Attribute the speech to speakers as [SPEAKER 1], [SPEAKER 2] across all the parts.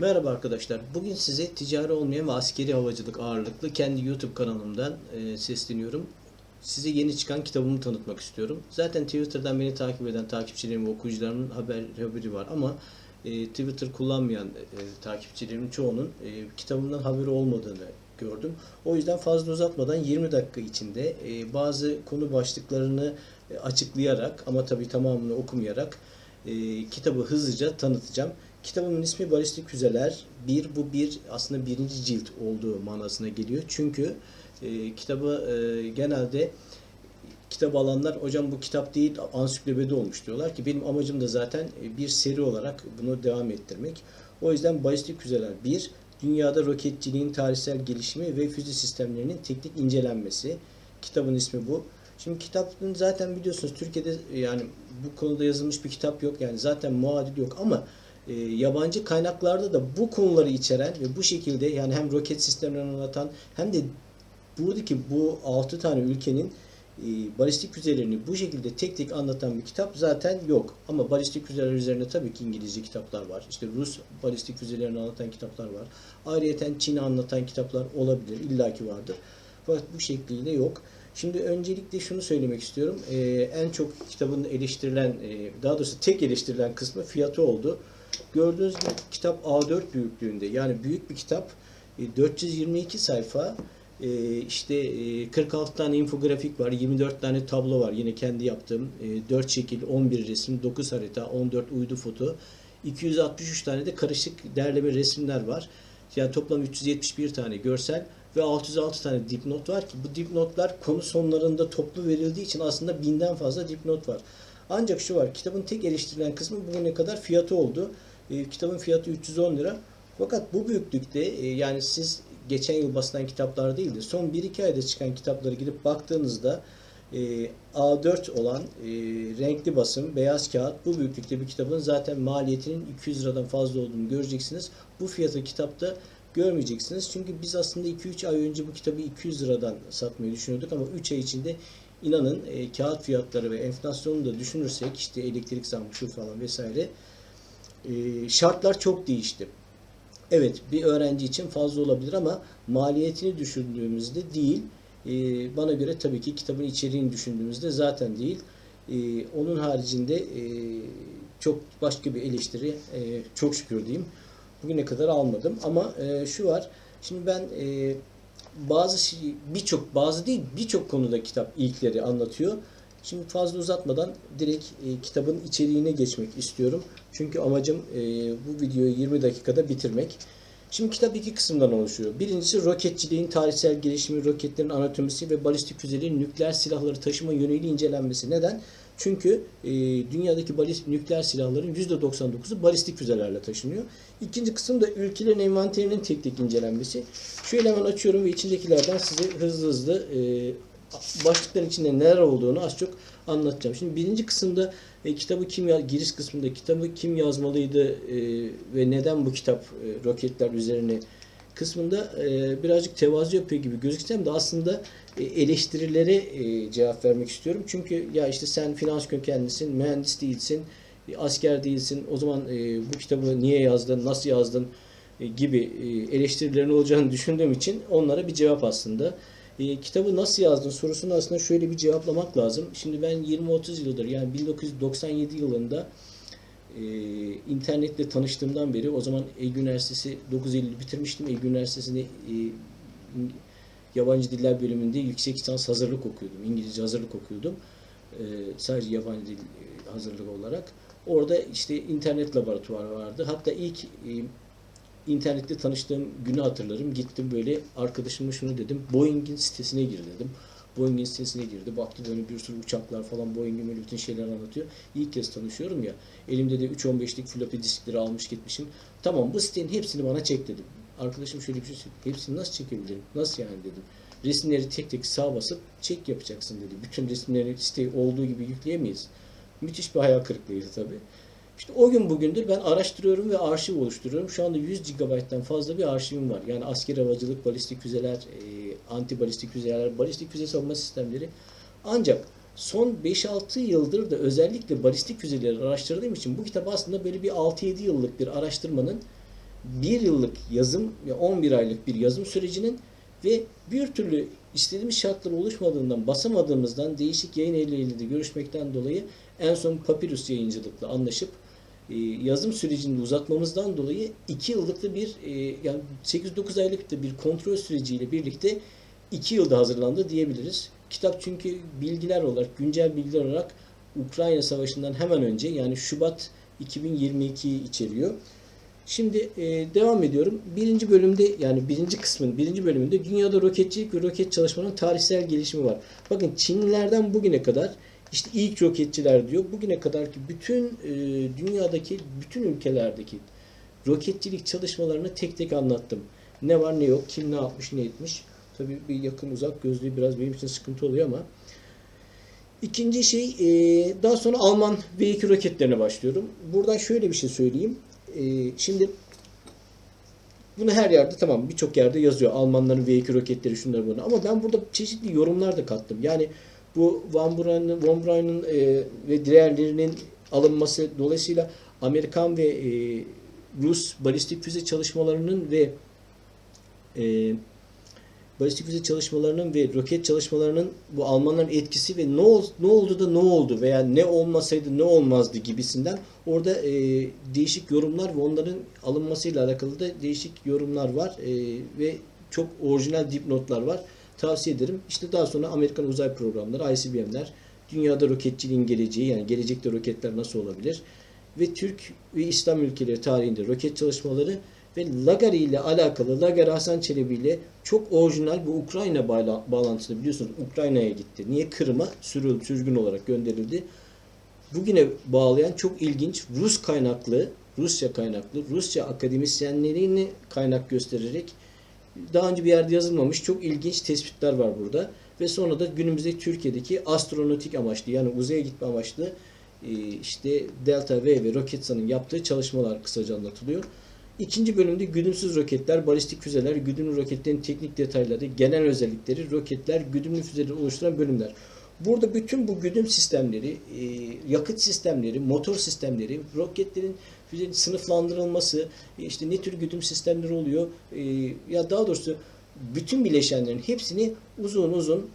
[SPEAKER 1] Merhaba arkadaşlar. Bugün size ticari olmayan ve askeri havacılık ağırlıklı kendi YouTube kanalımdan e, sesleniyorum. Size yeni çıkan kitabımı tanıtmak istiyorum. Zaten Twitter'dan beni takip eden takipçilerim ve okuyucularımın haber, haberi var ama e, Twitter kullanmayan e, takipçilerimin çoğunun e, kitabımdan haberi olmadığını gördüm. O yüzden fazla uzatmadan 20 dakika içinde e, bazı konu başlıklarını e, açıklayarak ama tabii tamamını okumayarak e, kitabı hızlıca tanıtacağım. Kitabımın ismi Balistik Füzeler 1. Bu bir aslında birinci cilt olduğu manasına geliyor. Çünkü e, kitabı e, genelde kitap alanlar hocam bu kitap değil ansiklopedi olmuş diyorlar ki benim amacım da zaten e, bir seri olarak bunu devam ettirmek. O yüzden Balistik Füzeler 1. Dünyada roketçiliğin tarihsel gelişimi ve füze sistemlerinin teknik incelenmesi. Kitabın ismi bu. Şimdi kitabın zaten biliyorsunuz Türkiye'de yani bu konuda yazılmış bir kitap yok. Yani zaten muadil yok ama e, yabancı kaynaklarda da bu konuları içeren ve bu şekilde yani hem roket sistemlerini anlatan hem de buradaki bu 6 tane ülkenin e, balistik füzelerini bu şekilde tek tek anlatan bir kitap zaten yok. Ama balistik füzeler üzerine tabii ki İngilizce kitaplar var. İşte Rus balistik füzelerini anlatan kitaplar var. Ayrıyeten Çin'i anlatan kitaplar olabilir. illaki vardır. Fakat bu şekliyle yok. Şimdi öncelikle şunu söylemek istiyorum. Ee, en çok kitabın eleştirilen, e, daha doğrusu tek eleştirilen kısmı fiyatı oldu. Gördüğünüz gibi kitap A4 büyüklüğünde. Yani büyük bir kitap. E, 422 sayfa. E, işte e, 46 tane infografik var. 24 tane tablo var. Yine kendi yaptığım. E, 4 şekil, 11 resim, 9 harita, 14 uydu foto. 263 tane de karışık derleme resimler var. Yani toplam 371 tane görsel ve 606 tane dipnot var ki bu dipnotlar konu sonlarında toplu verildiği için aslında binden fazla dipnot var. Ancak şu var, kitabın tek eleştirilen kısmı bugüne kadar fiyatı oldu. E, kitabın fiyatı 310 lira. Fakat bu büyüklükte e, yani siz geçen yıl basılan kitaplar değil de son 1-2 ayda çıkan kitapları gidip baktığınızda e, A4 olan e, renkli basım, beyaz kağıt bu büyüklükte bir kitabın zaten maliyetinin 200 liradan fazla olduğunu göreceksiniz. Bu fiyatı kitapta görmeyeceksiniz. Çünkü biz aslında 2-3 ay önce bu kitabı 200 liradan satmayı düşünüyorduk ama 3 ay içinde inanın e, kağıt fiyatları ve enflasyonu da düşünürsek işte elektrik zammı şu falan vesaire e, şartlar çok değişti. Evet bir öğrenci için fazla olabilir ama maliyetini düşündüğümüzde değil. E, bana göre tabii ki kitabın içeriğini düşündüğümüzde zaten değil. E, onun haricinde e, çok başka bir eleştiri e, çok şükür diyeyim bugüne kadar almadım. Ama e, şu var. Şimdi ben e, bazı şey, birçok bazı değil birçok konuda kitap ilkleri anlatıyor. Şimdi fazla uzatmadan direkt e, kitabın içeriğine geçmek istiyorum. Çünkü amacım e, bu videoyu 20 dakikada bitirmek. Şimdi kitap iki kısımdan oluşuyor. Birincisi roketçiliğin tarihsel gelişimi, roketlerin anatomisi ve balistik füzelerin nükleer silahları taşıma yönüyle incelenmesi. Neden? Çünkü e, dünyadaki balistik nükleer silahların %99'u balistik füzelerle taşınıyor. İkinci kısım da ülkelerin envanterinin tek tek incelenmesi. Şöyle hemen açıyorum ve içindekilerden size hızlı hızlı e, başlıkların içinde neler olduğunu az çok anlatacağım. Şimdi birinci kısımda e, kitabı kim ya giriş kısmında kitabı kim yazmalıydı e, ve neden bu kitap e, roketler üzerine kısmında e, birazcık tevazu yapıyor gibi gözüksem de aslında e, eleştirilere e, cevap vermek istiyorum. Çünkü ya işte sen finans kökenlisin, mühendis değilsin, e, asker değilsin. O zaman bu kitabı niye yazdın, nasıl yazdın gibi eleştirilerin olacağını düşündüğüm için onlara bir cevap aslında. Kitabı nasıl yazdın sorusunu aslında şöyle bir cevaplamak lazım. Şimdi ben 20-30 yıldır yani 1997 yılında internetle tanıştığımdan beri o zaman Ege Üniversitesi 9 Eylül bitirmiştim. Ege Üniversitesi'nde e, yabancı diller bölümünde yüksek lisans hazırlık okuyordum. İngilizce hazırlık okuyordum. E, sadece yabancı dil e, hazırlık olarak. Orada işte internet laboratuvarı vardı. Hatta ilk e, internette tanıştığım günü hatırlarım. Gittim böyle arkadaşıma şunu dedim. Boeing'in sitesine gir dedim. Boeing'in sitesine girdi. Baktı böyle bir sürü uçaklar falan Boeing'in böyle bütün şeyler anlatıyor. İlk kez tanışıyorum ya. Elimde de 3.15'lik floppy diskleri almış gitmişim. Tamam bu sitenin hepsini bana çek dedim. Arkadaşım şöyle bir şey söyledi. Hepsini nasıl çekebilirim? Nasıl yani dedim. Resimleri tek tek sağ basıp çek yapacaksın dedi. Bütün resimleri siteyi olduğu gibi yükleyemeyiz. Müthiş bir hayal kırıklığıydı tabii. İşte o gün bugündür ben araştırıyorum ve arşiv oluşturuyorum. Şu anda 100 GB'den fazla bir arşivim var. Yani asker havacılık, balistik füzeler, e, anti balistik füzeler, balistik füze savunma sistemleri. Ancak son 5-6 yıldır da özellikle balistik füzeleri araştırdığım için bu kitap aslında böyle bir 6-7 yıllık bir araştırmanın bir yıllık yazım ve 11 aylık bir yazım sürecinin ve bir türlü istediğimiz şartlar oluşmadığından, basamadığımızdan değişik yayın evleriyle de görüşmekten dolayı en son Papyrus yayıncılıkla anlaşıp e, yazım sürecini uzatmamızdan dolayı 2 yıllık da bir e, yani 8-9 aylık da bir kontrol süreciyle birlikte 2 yılda hazırlandı diyebiliriz. Kitap çünkü bilgiler olarak, güncel bilgiler olarak Ukrayna Savaşı'ndan hemen önce yani Şubat 2022'yi içeriyor. Şimdi e, devam ediyorum. Birinci bölümde yani birinci kısmın birinci bölümünde dünyada roketçilik ve roket çalışmanın tarihsel gelişimi var. Bakın Çinlilerden bugüne kadar işte ilk roketçiler diyor. Bugüne kadar ki bütün e, dünyadaki bütün ülkelerdeki roketçilik çalışmalarını tek tek anlattım. Ne var ne yok, kim ne yapmış ne etmiş. Tabii bir yakın uzak gözlüğü biraz benim için sıkıntı oluyor ama. İkinci şey e, daha sonra Alman V2 roketlerine başlıyorum. Buradan şöyle bir şey söyleyeyim. E, şimdi bunu her yerde tamam birçok yerde yazıyor. Almanların V2 roketleri şunları bunu. Ama ben burada çeşitli yorumlar da kattım. Yani bu Van Braun'un Von Braun'un e, ve diğerlerinin alınması dolayısıyla Amerikan ve e, Rus balistik füze çalışmalarının ve e, balistik füze çalışmalarının ve roket çalışmalarının bu Almanların etkisi ve ne, ol, ne oldu da ne oldu veya ne olmasaydı ne olmazdı gibisinden orada e, değişik yorumlar ve onların alınmasıyla alakalı da değişik yorumlar var e, ve çok orijinal dipnotlar var. Tavsiye ederim. İşte daha sonra Amerikan uzay programları, ICBM'ler, dünyada roketçiliğin geleceği yani gelecekte roketler nasıl olabilir ve Türk ve İslam ülkeleri tarihinde roket çalışmaları ve Lagari ile alakalı Lagari Hasan Çelebi ile çok orijinal bu Ukrayna bağla- bağlantısı biliyorsunuz Ukrayna'ya gitti. Niye Kırım'a sürül, sürgün olarak gönderildi? Bugüne bağlayan çok ilginç Rus kaynaklı, Rusya kaynaklı, Rusya akademisyenlerini kaynak göstererek daha önce bir yerde yazılmamış çok ilginç tespitler var burada. Ve sonra da günümüzde Türkiye'deki astronautik amaçlı yani uzaya gitme amaçlı e, işte Delta V ve Roketsan'ın yaptığı çalışmalar kısaca anlatılıyor. İkinci bölümde güdümsüz roketler, balistik füzeler, güdümlü roketlerin teknik detayları, genel özellikleri, roketler, güdümlü füzeleri oluşturan bölümler. Burada bütün bu güdüm sistemleri, e, yakıt sistemleri, motor sistemleri, roketlerin füzenin sınıflandırılması, e, işte ne tür güdüm sistemleri oluyor, e, ya daha doğrusu bütün bileşenlerin hepsini uzun uzun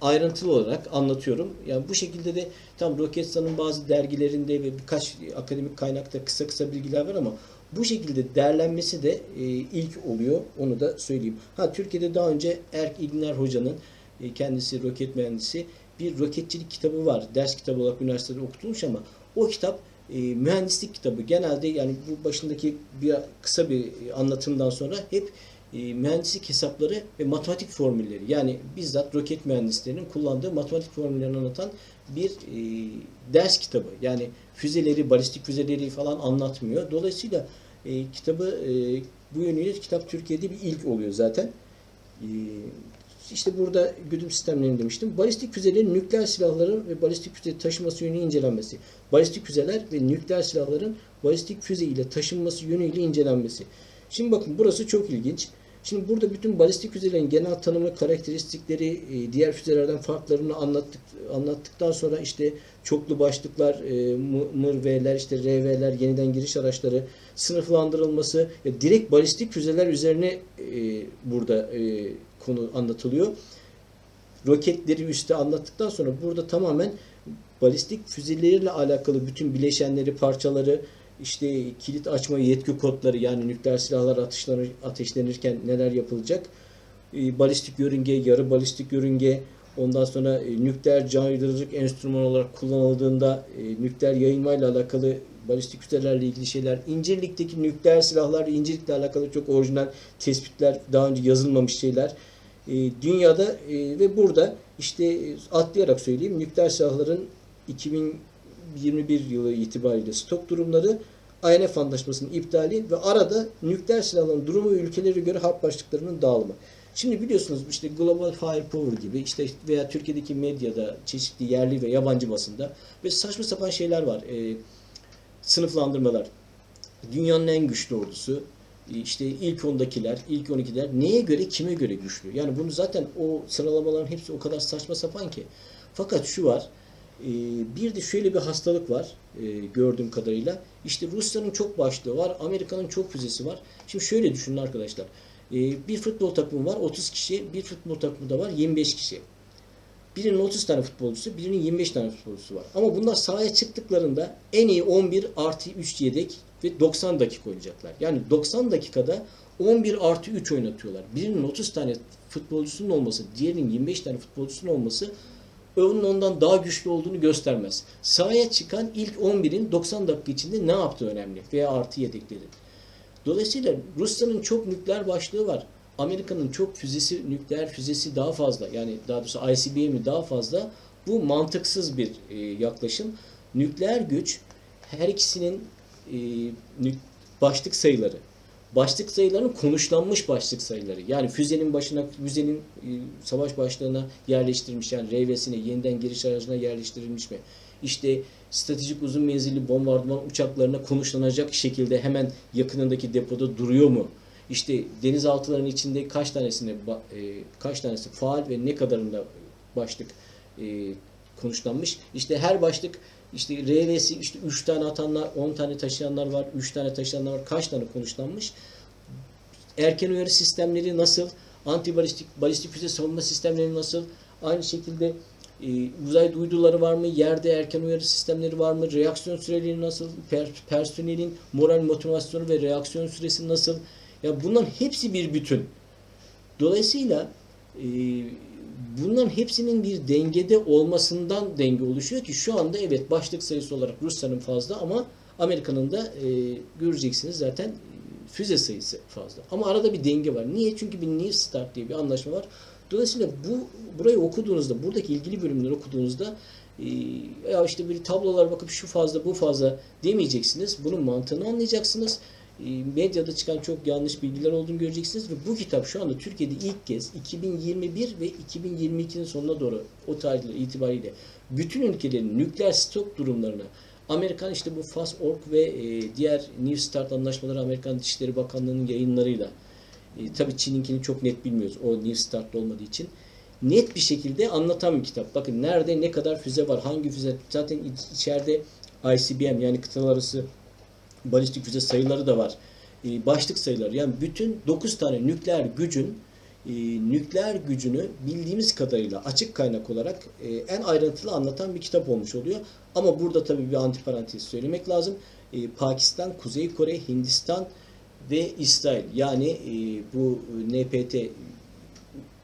[SPEAKER 1] ayrıntılı olarak anlatıyorum. Yani bu şekilde de tam Roketsan'ın bazı dergilerinde ve birkaç akademik kaynakta kısa kısa bilgiler var ama bu şekilde değerlenmesi de e, ilk oluyor. Onu da söyleyeyim. Ha Türkiye'de daha önce Erk İlginer Hoca'nın e, kendisi roket mühendisi bir roketçilik kitabı var. Ders kitabı olarak üniversitede okutulmuş ama o kitap e, mühendislik kitabı. Genelde yani bu başındaki bir kısa bir anlatımdan sonra hep e, mühendislik hesapları ve matematik formülleri yani bizzat roket mühendislerinin kullandığı matematik formüllerini anlatan bir e, ders kitabı. Yani füzeleri, balistik füzeleri falan anlatmıyor. Dolayısıyla e, kitabı e, bu yönüyle kitap Türkiye'de bir ilk oluyor zaten. E, işte burada güdüm sistemlerini demiştim. Balistik füzelerin nükleer silahların ve balistik füze taşıması yönü incelenmesi. Balistik füzeler ve nükleer silahların balistik füze ile taşınması yönüyle incelenmesi. Şimdi bakın burası çok ilginç. Şimdi burada bütün balistik füzelerin genel tanımı, karakteristikleri, e, diğer füzelerden farklarını anlattık, anlattıktan sonra işte çoklu başlıklar, e, MIR-V'ler, işte RV'ler, yeniden giriş araçları, sınıflandırılması, e, direkt balistik füzeler üzerine burada konu anlatılıyor. Roketleri üstte anlattıktan sonra burada tamamen balistik füzeleriyle alakalı bütün bileşenleri, parçaları, işte kilit açma yetki kodları yani nükleer silahlar atışlanır, ateşlenirken neler yapılacak? E, balistik yörünge, yarı balistik yörünge, ondan sonra e, nükleer caydırıcılık enstrüman olarak kullanıldığında e, nükleer yayılmayla alakalı balistik füzelerle ilgili şeyler, İncirlik'teki nükleer silahlar, İncirlik'le alakalı çok orijinal tespitler, daha önce yazılmamış şeyler. E, dünyada e, ve burada işte e, atlayarak söyleyeyim nükleer silahların 2021 yılı itibariyle stok durumları INF Antlaşması'nın iptali ve arada nükleer silahların durumu ve ülkelere göre harp başlıklarının dağılımı. Şimdi biliyorsunuz işte Global Firepower gibi işte veya Türkiye'deki medyada çeşitli yerli ve yabancı basında ve saçma sapan şeyler var. E, sınıflandırmalar. Dünyanın en güçlü ordusu, işte ilk ondakiler, ilk 12'ler neye göre, kime göre güçlü? Yani bunu zaten o sıralamaların hepsi o kadar saçma sapan ki. Fakat şu var, E, bir de şöyle bir hastalık var e, gördüğüm kadarıyla. İşte Rusya'nın çok başlığı var, Amerika'nın çok füzesi var. Şimdi şöyle düşünün arkadaşlar. E, bir futbol takımı var 30 kişi, bir futbol takımı da var 25 kişi. Birinin 30 tane futbolcusu, birinin 25 tane futbolcusu var. Ama bunlar sahaya çıktıklarında en iyi 11 artı 3 yedek ve 90 dakika oynayacaklar. Yani 90 dakikada 11 artı 3 oynatıyorlar. Birinin 30 tane futbolcusunun olması, diğerinin 25 tane futbolcusunun olması onun ondan daha güçlü olduğunu göstermez. Sahaya çıkan ilk 11'in 90 dakika içinde ne yaptığı önemli veya artı yedekleri. Dolayısıyla Rusya'nın çok nükleer başlığı var. Amerika'nın çok füzesi, nükleer füzesi daha fazla. Yani daha doğrusu ICBM'i daha fazla. Bu mantıksız bir e, yaklaşım. Nükleer güç her ikisinin e, başlık sayıları. Başlık sayılarının konuşlanmış başlık sayıları. Yani füzenin başına, füzenin e, savaş başlığına yerleştirilmiş yani RV'sine yeniden giriş aracına yerleştirilmiş mi? İşte stratejik uzun menzilli bombardıman uçaklarına konuşlanacak şekilde hemen yakınındaki depoda duruyor mu? İşte denizaltıların içinde kaç tanesinde ba- e, kaç tanesi faal ve ne kadarında başlık e, konuşlanmış. İşte her başlık işte RV'si işte 3 tane atanlar, 10 tane taşıyanlar var, 3 tane taşıyanlar var. Kaç tane konuşlanmış? Erken uyarı sistemleri nasıl? Antibalistik balistik füze savunma sistemleri nasıl? Aynı şekilde e, uzay uyduları var mı? Yerde erken uyarı sistemleri var mı? Reaksiyon süreleri nasıl? Per- personelin moral motivasyonu ve reaksiyon süresi nasıl? Ya bunların hepsi bir bütün. Dolayısıyla e, bunların hepsinin bir dengede olmasından denge oluşuyor ki şu anda evet başlık sayısı olarak Rusya'nın fazla ama Amerika'nın da e, göreceksiniz zaten e, füze sayısı fazla. Ama arada bir denge var. Niye? Çünkü bir New Start diye bir anlaşma var. Dolayısıyla bu burayı okuduğunuzda, buradaki ilgili bölümleri okuduğunuzda e, ya işte bir tablolara bakıp şu fazla bu fazla demeyeceksiniz. Bunun mantığını anlayacaksınız. E, medyada çıkan çok yanlış bilgiler olduğunu göreceksiniz ve bu kitap şu anda Türkiye'de ilk kez 2021 ve 2022'nin sonuna doğru o tarihler itibariyle bütün ülkelerin nükleer stok durumlarını Amerikan işte bu FAS.org ve e, diğer New Start anlaşmaları Amerikan Dışişleri Bakanlığı'nın yayınlarıyla e, tabii Çin'inkini çok net bilmiyoruz o New Start'ta olmadığı için net bir şekilde anlatan bir kitap. Bakın nerede ne kadar füze var, hangi füze zaten iç- içeride ICBM yani kıtalar arası balistik füze sayıları da var. E, başlık sayıları yani bütün 9 tane nükleer gücün e, nükleer gücünü bildiğimiz kadarıyla açık kaynak olarak e, en ayrıntılı anlatan bir kitap olmuş oluyor. Ama burada tabii bir antiparantez söylemek lazım. E, Pakistan, Kuzey Kore, Hindistan ve İsrail yani e, bu NPT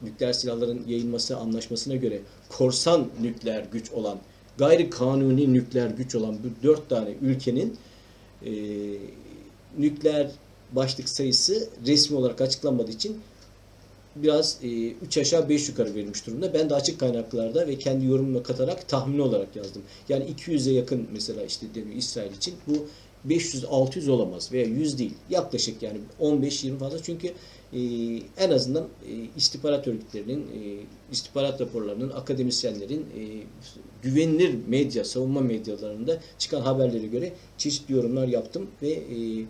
[SPEAKER 1] nükleer silahların yayılması anlaşmasına göre korsan nükleer güç olan, gayri kanuni nükleer güç olan bu dört tane ülkenin e, nükleer başlık sayısı resmi olarak açıklanmadığı için biraz 3 aşağı 5 yukarı verilmiş durumda. Ben de açık kaynaklarda ve kendi yorumuma katarak tahmin olarak yazdım. Yani 200'e yakın mesela işte deniyor İsrail için. Bu 500-600 olamaz veya 100 değil. Yaklaşık yani 15-20 fazla. Çünkü e, en azından e, istihbarat örgütlerinin, e, istihbarat raporlarının, akademisyenlerin e, güvenilir medya, savunma medyalarında çıkan haberlere göre çeşitli yorumlar yaptım ve e,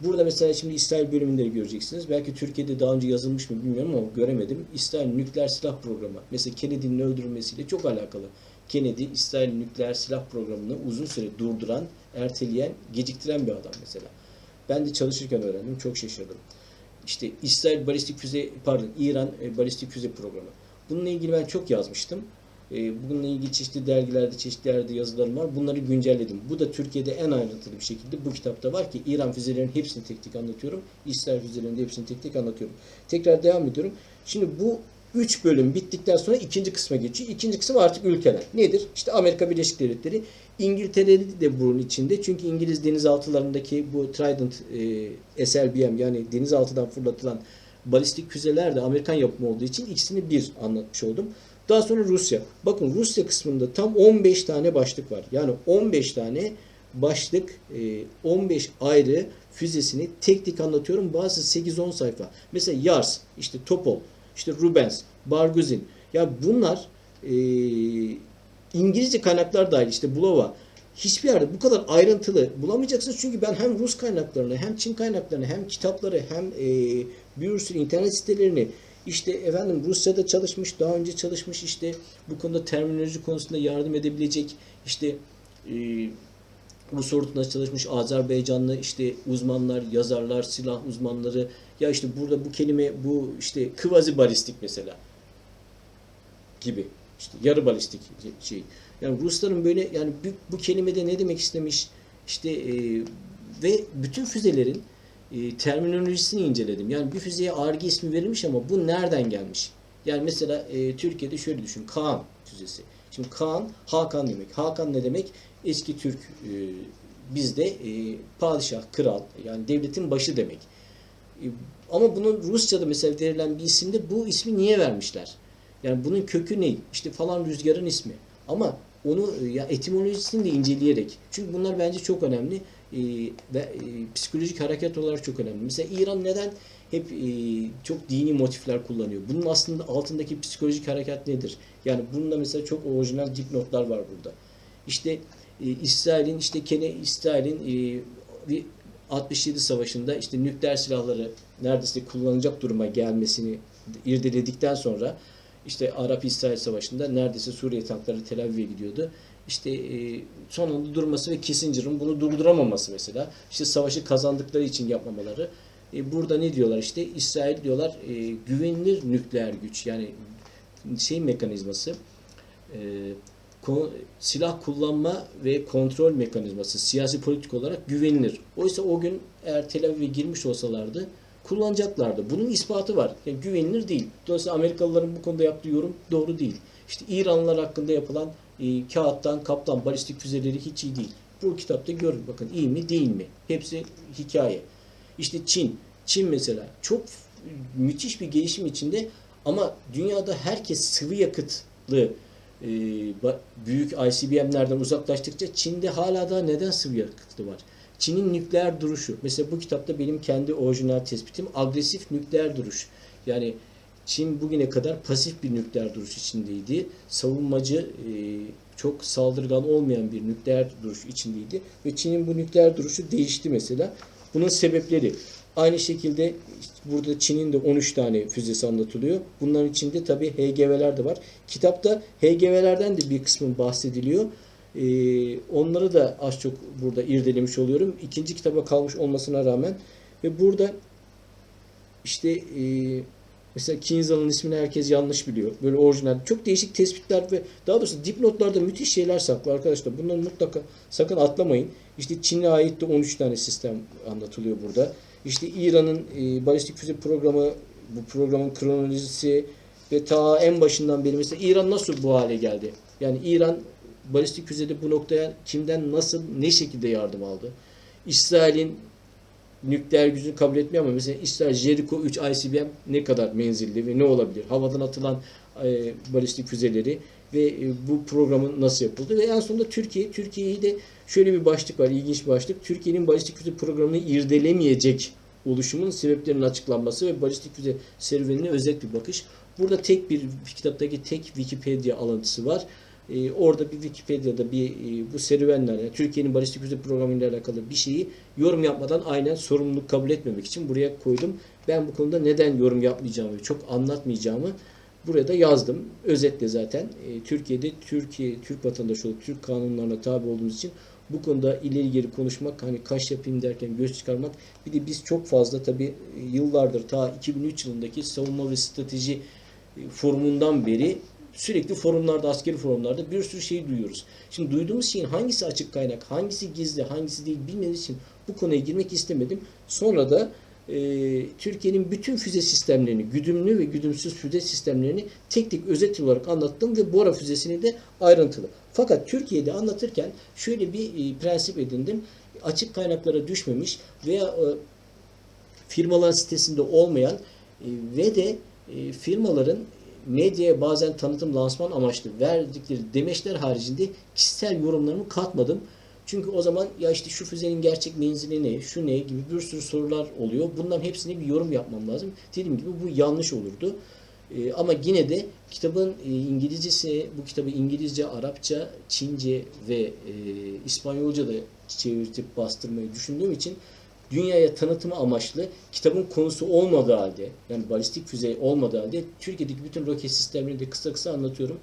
[SPEAKER 1] Burada mesela şimdi İsrail bölümünde göreceksiniz. Belki Türkiye'de daha önce yazılmış mı bilmiyorum ama göremedim. İsrail nükleer silah programı. Mesela Kennedy'nin öldürülmesiyle çok alakalı. Kennedy İsrail nükleer silah programını uzun süre durduran, erteleyen, geciktiren bir adam mesela. Ben de çalışırken öğrendim. Çok şaşırdım. İşte İsrail balistik füze, pardon İran e, balistik füze programı. Bununla ilgili ben çok yazmıştım. E, Bununla ilgili çeşitli dergilerde, çeşitli yerde yazılarım var. Bunları güncelledim. Bu da Türkiye'de en ayrıntılı bir şekilde bu kitapta var ki İran füzelerinin hepsini tek tek anlatıyorum. İsrail füzelerinin de hepsini tek tek anlatıyorum. Tekrar devam ediyorum. Şimdi bu üç bölüm bittikten sonra ikinci kısma geçiyor. İkinci kısım artık ülkeler. Nedir? İşte Amerika Birleşik Devletleri. İngiltere de bunun içinde. Çünkü İngiliz denizaltılarındaki bu Trident e, SLBM yani denizaltıdan fırlatılan balistik füzeler de Amerikan yapımı olduğu için ikisini bir anlatmış oldum. Daha sonra Rusya. Bakın Rusya kısmında tam 15 tane başlık var. Yani 15 tane başlık, e, 15 ayrı füzesini tek tek anlatıyorum. Bazı 8-10 sayfa. Mesela Yars, işte Topol, işte Rubens, Barguzin. Ya bunlar e, İngilizce kaynaklar dahil işte Bulova. Hiçbir yerde bu kadar ayrıntılı bulamayacaksınız. Çünkü ben hem Rus kaynaklarını, hem Çin kaynaklarını, hem kitapları, hem e, bir sürü internet sitelerini İşte efendim Rusya'da çalışmış, daha önce çalışmış işte bu konuda terminoloji konusunda yardım edebilecek işte e, bu sorunla çalışmış Azerbaycanlı işte uzmanlar, yazarlar, silah uzmanları ya işte burada bu kelime bu işte kıvazi balistik mesela gibi işte yarı balistik şey. Yani Rusların böyle yani bu, bu kelimede ne demek istemiş işte e, ve bütün füzelerin e, terminolojisini inceledim. Yani bir füzeye ARGE ismi verilmiş ama bu nereden gelmiş? Yani mesela e, Türkiye'de şöyle düşün. Kaan füzesi. Şimdi Kaan, Hakan demek. Hakan ne demek? Eski Türk e, bizde e, padişah, kral yani devletin başı demek. E, ama bunun Rusça'da mesela verilen bir isimde bu ismi niye vermişler? Yani bunun kökü ne? İşte falan rüzgarın ismi. Ama onu e, ya etimolojisini de inceleyerek. Çünkü bunlar bence çok önemli e, ve e, psikolojik hareket olarak çok önemli. Mesela İran neden hep e, çok dini motifler kullanıyor? Bunun aslında altındaki psikolojik hareket nedir? Yani bunda mesela çok orijinal dipnotlar var burada. İşte e, İsrail'in işte kene İsrail'in e, bir 67 savaşında işte nükleer silahları neredeyse kullanılacak duruma gelmesini irdeledikten sonra işte Arap-İsrail Savaşı'nda neredeyse Suriye tankları Tel Aviv'e gidiyordu. İşte e, sonunda durması ve Kissinger'ın bunu durduramaması mesela. İşte savaşı kazandıkları için yapmamaları. E, burada ne diyorlar işte İsrail diyorlar e, güvenilir nükleer güç yani şey mekanizması e, ko- silah kullanma ve kontrol mekanizması siyasi politik olarak güvenilir. Oysa o gün eğer Tel Aviv'e girmiş olsalardı kullanacaklardı. Bunun ispatı var. Yani güvenilir değil. Dolayısıyla Amerikalıların bu konuda yaptığı yorum doğru değil. İşte İranlılar hakkında yapılan e, kağıttan kaptan balistik füzeleri hiç iyi değil. Bu kitapta görün bakın iyi mi değil mi? Hepsi hikaye. İşte Çin. Çin mesela çok müthiş bir gelişim içinde ama dünyada herkes sıvı yakıtlı e, büyük ICBM'lerden uzaklaştıkça Çin'de hala da neden sıvı yakıtlı var? Çin'in nükleer duruşu. Mesela bu kitapta benim kendi orijinal tespitim agresif nükleer duruş. Yani Çin bugüne kadar pasif bir nükleer duruş içindeydi. Savunmacı, e, çok saldırgan olmayan bir nükleer duruş içindeydi. Ve Çin'in bu nükleer duruşu değişti mesela. Bunun sebepleri. Aynı şekilde burada Çin'in de 13 tane füzesi anlatılıyor. Bunların içinde tabii HGV'ler de var. Kitapta HGV'lerden de bir kısmı bahsediliyor. Ee, onları da az çok burada irdelemiş oluyorum. İkinci kitaba kalmış olmasına rağmen. Ve burada işte e, mesela Kinzal'ın ismini herkes yanlış biliyor. Böyle orijinal. Çok değişik tespitler ve daha doğrusu dipnotlarda müthiş şeyler saklı arkadaşlar. Bunları mutlaka sakın atlamayın. İşte Çin'e ait de 13 tane sistem anlatılıyor burada. İşte İran'ın e, balistik füze programı, bu programın kronolojisi ve ta en başından beri mesela İran nasıl bu hale geldi? Yani İran balistik füzede bu noktaya kimden nasıl ne şekilde yardım aldı? İsrail'in nükleer gücünü kabul etmiyor ama mesela İsrail Jericho 3 ICBM ne kadar menzilli ve ne olabilir? Havadan atılan e, balistik füzeleri ve e, bu programın nasıl yapıldı ve en sonunda Türkiye. Türkiye'yi de şöyle bir başlık var, ilginç bir başlık. Türkiye'nin balistik füze programını irdelemeyecek oluşumun sebeplerinin açıklanması ve balistik füze serüvenine özet bir bakış. Burada tek bir kitaptaki tek Wikipedia alıntısı var. Ee, orada bir Wikipedia'da bir e, bu serüvenler, yani Türkiye'nin balistik füze programıyla alakalı bir şeyi yorum yapmadan aynen sorumluluk kabul etmemek için buraya koydum. Ben bu konuda neden yorum yapmayacağımı, çok anlatmayacağımı buraya da yazdım. Özetle zaten e, Türkiye'de Türkiye, Türk vatandaşı olup Türk kanunlarına tabi olduğumuz için bu konuda ileri geri konuşmak, hani kaş yapayım derken göz çıkarmak. Bir de biz çok fazla tabii e, yıllardır ta 2003 yılındaki savunma ve strateji e, forumundan beri sürekli forumlarda, askeri forumlarda bir sürü şey duyuyoruz. Şimdi duyduğumuz şeyin hangisi açık kaynak, hangisi gizli, hangisi değil bilmediğim için bu konuya girmek istemedim. Sonra da e, Türkiye'nin bütün füze sistemlerini, güdümlü ve güdümsüz füze sistemlerini tek tek özet olarak anlattım ve Bora füzesini de ayrıntılı. Fakat Türkiye'de anlatırken şöyle bir e, prensip edindim. Açık kaynaklara düşmemiş veya e, firmaların sitesinde olmayan e, ve de e, firmaların medyaya bazen tanıtım lansman amaçlı verdikleri demeçler haricinde kişisel yorumlarımı katmadım. Çünkü o zaman ya işte şu füzenin gerçek menzili ne, şu ne gibi bir sürü sorular oluyor. Bunların hepsine bir yorum yapmam lazım. Dediğim gibi bu yanlış olurdu. Ee, ama yine de kitabın e, İngilizcesi, bu kitabı İngilizce, Arapça, Çince ve e, İspanyolca da çevirtip bastırmayı düşündüğüm için dünyaya tanıtımı amaçlı kitabın konusu olmadığı halde yani balistik füze olmadığı halde Türkiye'deki bütün roket sistemlerini de kısa kısa anlatıyorum.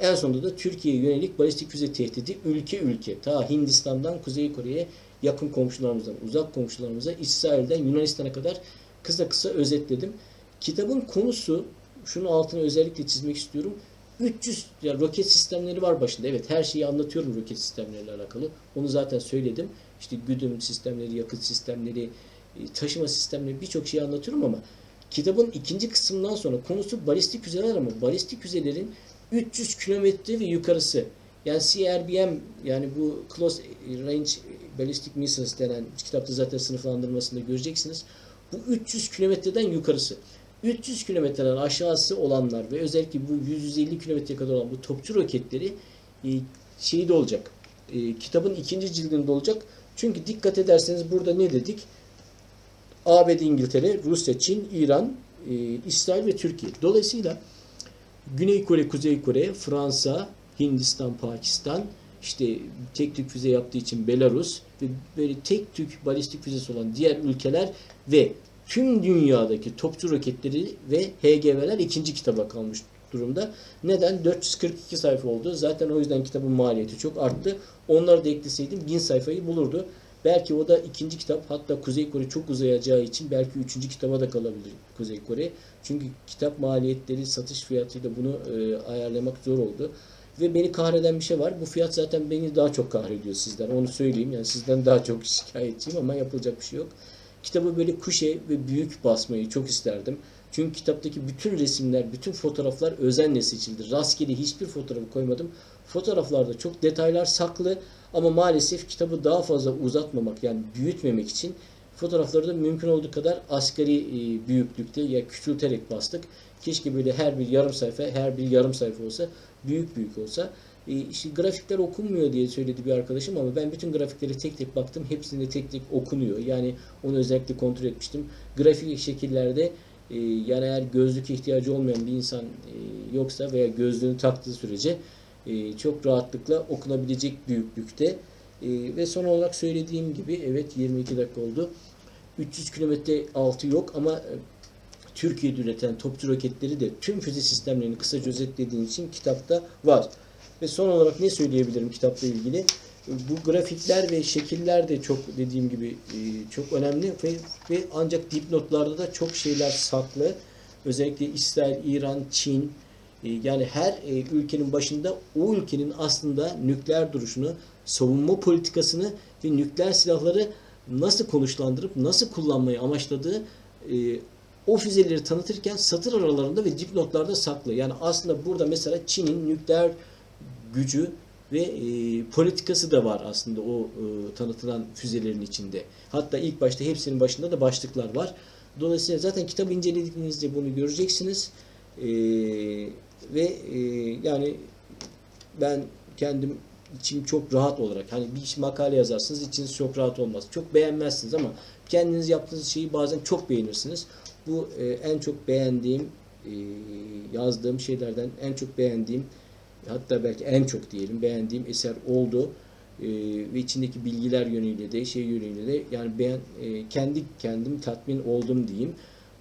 [SPEAKER 1] En sonunda da Türkiye'ye yönelik balistik füze tehdidi ülke ülke ta Hindistan'dan Kuzey Kore'ye yakın komşularımızdan, uzak komşularımıza, İsrail'den Yunanistan'a kadar kısa kısa özetledim. Kitabın konusu şunun altını özellikle çizmek istiyorum. 300 ya roket sistemleri var başında. Evet her şeyi anlatıyorum roket sistemleriyle alakalı. Onu zaten söyledim. İşte güdüm sistemleri, yakıt sistemleri, e, taşıma sistemleri birçok şeyi anlatıyorum ama kitabın ikinci kısmından sonra konusu balistik füzeler ama balistik füzelerin 300 kilometre ve yukarısı. Yani CRBM yani bu Close Range Ballistic Missiles denen kitapta zaten sınıflandırmasında göreceksiniz. Bu 300 kilometreden yukarısı. 300 kilometreden aşağısı olanlar ve özellikle bu 150 kilometreye kadar olan bu topçu roketleri e, şeyde olacak. E, kitabın ikinci cildinde olacak. Çünkü dikkat ederseniz burada ne dedik? ABD, İngiltere, Rusya, Çin, İran, e, İsrail ve Türkiye. Dolayısıyla Güney Kore, Kuzey Kore, Fransa, Hindistan, Pakistan, işte tek tük füze yaptığı için Belarus ve böyle tek tük balistik füzesi olan diğer ülkeler ve tüm dünyadaki topçu roketleri ve HGV'ler ikinci kitaba kalmış durumda. Neden? 442 sayfa oldu. Zaten o yüzden kitabın maliyeti çok arttı. Onları da ekleseydim 1000 sayfayı bulurdu. Belki o da ikinci kitap. Hatta Kuzey Kore çok uzayacağı için belki üçüncü kitaba da kalabilir Kuzey Kore. Çünkü kitap maliyetleri, satış fiyatıyla bunu e, ayarlamak zor oldu. Ve beni kahreden bir şey var. Bu fiyat zaten beni daha çok kahrediyor sizden. Onu söyleyeyim. Yani sizden daha çok şikayetçiyim ama yapılacak bir şey yok. Kitabı böyle kuşe ve büyük basmayı çok isterdim. Çünkü kitaptaki bütün resimler, bütün fotoğraflar özenle seçildi. Rastgele hiçbir fotoğrafı koymadım. Fotoğraflarda çok detaylar saklı ama maalesef kitabı daha fazla uzatmamak yani büyütmemek için fotoğrafları da mümkün olduğu kadar asgari e, büyüklükte ya küçülterek bastık. Keşke böyle her bir yarım sayfa, her bir yarım sayfa olsa, büyük büyük olsa. E, işte grafikler okunmuyor diye söyledi bir arkadaşım ama ben bütün grafikleri tek tek baktım. Hepsinde tek tek okunuyor. Yani onu özellikle kontrol etmiştim. Grafik şekillerde e, yani eğer gözlük ihtiyacı olmayan bir insan e, yoksa veya gözlüğünü taktığı sürece e, çok rahatlıkla okunabilecek büyüklükte. E, ve son olarak söylediğim gibi evet 22 dakika oldu. 300 kilometre altı yok ama Türkiye'de üretilen topçu roketleri de tüm füze sistemlerini kısaca özetlediğim için kitapta var. Ve son olarak ne söyleyebilirim kitapla ilgili? Bu grafikler ve şekiller de çok dediğim gibi e, çok önemli ve, ve ancak dipnotlarda da çok şeyler saklı. Özellikle İsrail, İran, Çin e, yani her e, ülkenin başında o ülkenin aslında nükleer duruşunu, savunma politikasını ve nükleer silahları nasıl konuşlandırıp nasıl kullanmayı amaçladığı o füzeleri tanıtırken satır aralarında ve dipnotlarda saklı. Yani aslında burada mesela Çin'in nükleer gücü ve e, politikası da var aslında o e, tanıtılan füzelerin içinde. Hatta ilk başta hepsinin başında da başlıklar var. Dolayısıyla zaten kitabı incelediğinizde bunu göreceksiniz. E, ve e, yani ben kendim içim çok rahat olarak hani bir makale yazarsınız içiniz çok rahat olmaz. Çok beğenmezsiniz ama kendiniz yaptığınız şeyi bazen çok beğenirsiniz. Bu e, en çok beğendiğim e, yazdığım şeylerden en çok beğendiğim hatta belki en çok diyelim beğendiğim eser oldu. E, ve içindeki bilgiler yönüyle de şey yönüyle de yani beğen e, kendi kendim tatmin oldum diyeyim.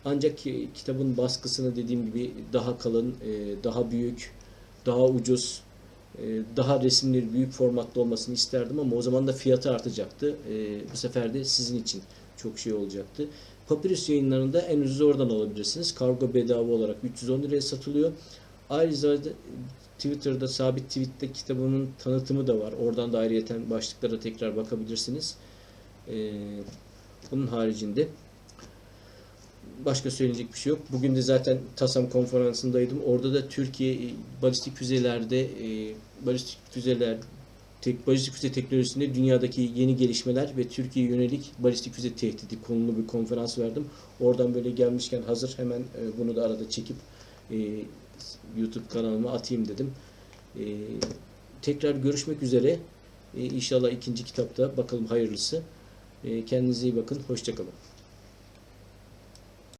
[SPEAKER 1] Ancak e, kitabın baskısını dediğim gibi daha kalın, e, daha büyük, daha ucuz, daha resimleri büyük formatta olmasını isterdim ama o zaman da fiyatı artacaktı. Bu sefer de sizin için çok şey olacaktı. Papyrus yayınlarında en ucuz oradan alabilirsiniz. Kargo bedava olarak 310 liraya satılıyor. Ayrıca Twitter'da sabit tweette kitabımın tanıtımı da var. Oradan da ayrıyeten başlıklara tekrar bakabilirsiniz. Ee, bunun haricinde başka söyleyecek bir şey yok. Bugün de zaten TASAM konferansındaydım. Orada da Türkiye e, balistik füzelerde e, balistik füzeler tek balistik füze teknolojisinde dünyadaki yeni gelişmeler ve Türkiye yönelik balistik füze tehdidi konulu bir konferans verdim. Oradan böyle gelmişken hazır hemen e, bunu da arada çekip e, YouTube kanalıma atayım dedim. E, tekrar görüşmek üzere. E, inşallah ikinci kitapta bakalım hayırlısı. E, kendinize iyi bakın. Hoşçakalın.